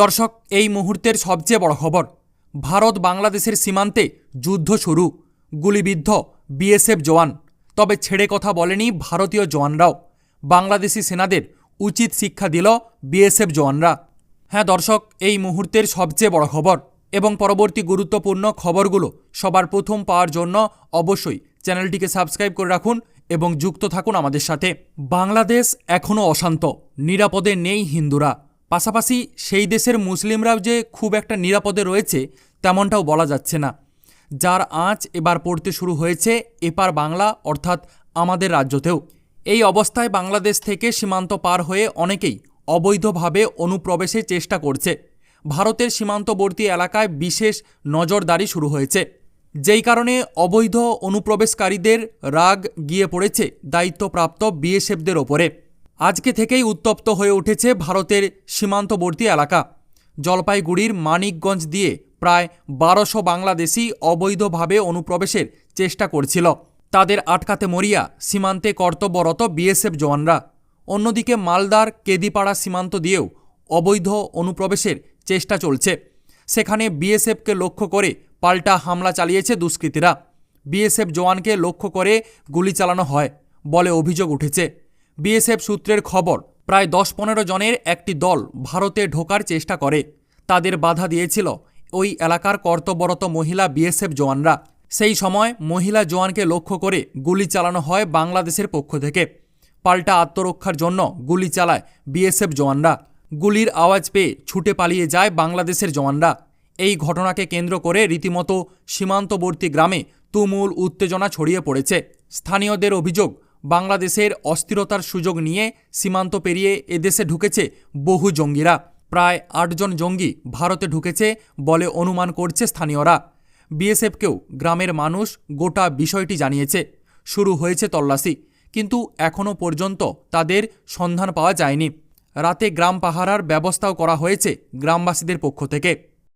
দর্শক, এই মুহূর্তের সবচেয়ে বড় খবর, ভারত বাংলাদেশের সীমান্তে যুদ্ধ শুরু, গুলিবিদ্ধ বিএসএফ জওয়ান। তবে ছেড়ে কথা বলেনি ভারতীয় জওয়ানরাও। বাংলাদেশি সেনাদের উচিত শিক্ষা দিল বিএসএফ জওয়ানরা। হ্যাঁ দর্শক, এই মুহূর্তের সবচেয়ে বড় খবর এবং পরবর্তী গুরুত্বপূর্ণ খবরগুলো সবার প্রথম পাওয়ার জন্য অবশ্যই চ্যানেলটিকে সাবস্ক্রাইব করে রাখুন এবং যুক্ত থাকুন আমাদের সাথে। বাংলাদেশ এখনও অশান্ত, নিরাপদে নেই হিন্দুরা। পাশাপাশি সেই দেশের মুসলিমরাও যে খুব একটা নিরাপদে রয়েছে, তেমনটাও বলা যাচ্ছে না। যার আঁচ এবার পড়তে শুরু হয়েছে এপার বাংলা, অর্থাৎ আমাদের রাজ্যতেও। এই অবস্থায় বাংলাদেশ থেকে সীমান্ত পার হয়ে অনেকেই অবৈধভাবে অনুপ্রবেশের চেষ্টা করছে। ভারতের সীমান্তবর্তী এলাকায় বিশেষ নজরদারি শুরু হয়েছে। যেই কারণে অবৈধ অনুপ্রবেশকারীদের রাগ গিয়ে পড়েছে দায়িত্বপ্রাপ্ত বিএসএফদের ওপরে। আজকে থেকেই উত্তপ্ত হয়ে উঠেছে ভারতের সীমান্তবর্তী এলাকা। জলপাইগুড়ির মানিকগঞ্জ দিয়ে প্রায় বারোশো বাংলাদেশি অবৈধভাবে অনুপ্রবেশের চেষ্টা করছিল। তাদের আটকাতে মরিয়া সীমান্তে কর্তব্যরত বিএসএফ জওয়ানরা। অন্যদিকে মালদার কেদিপাড়া সীমান্ত দিয়েও অবৈধ অনুপ্রবেশের চেষ্টা চলছে। সেখানে বিএসএফকে লক্ষ্য করে পাল্টা হামলা চালিয়েছে দুষ্কৃতীরা। বিএসএফ জওয়ানকে লক্ষ্য করে গুলি চালানো হয় বলে অভিযোগ উঠেছে। বিএসএফ সূত্রের খবর, প্রায় দশ পনেরো জনের একটি দল ভারতে ঢোকার চেষ্টা করে। তাদের বাধা দিয়েছিল ওই এলাকার কর্তব্যরত মহিলা বিএসএফ জওয়ানরা। সেই সময় মহিলা জওয়ানকে লক্ষ্য করে গুলি চালানো হয় বাংলাদেশের পক্ষ থেকে। পাল্টা আত্মরক্ষার জন্য গুলি চালায় বিএসএফ জওয়ানরা। গুলির আওয়াজ পেয়ে ছুটে পালিয়ে যায় বাংলাদেশের জওয়ানরা। এই ঘটনাকে কেন্দ্র করে রীতিমতো সীমান্তবর্তী গ্রামে তুমুল উত্তেজনা ছড়িয়ে পড়েছে। স্থানীয়দের অভিযোগ বাংলাদেশের অস্থিরতার সুযোগ নিয়ে সীমান্ত পেরিয়ে এদেশে ঢুকেছে বহু জঙ্গিরা। প্রায় আটজন জঙ্গি ভারতে ঢুকেছে বলে অনুমান করছে স্থানীয়রা। বিএসএফকেও গ্রামের মানুষ গোটা বিষয়টি জানিয়েছে। শুরু হয়েছে তল্লাশি, কিন্তু এখনও পর্যন্ত তাদের সন্ধান পাওয়া যায়নি। রাতে গ্রাম পাহারার ব্যবস্থাও করা হয়েছে গ্রামবাসীদের পক্ষ থেকে।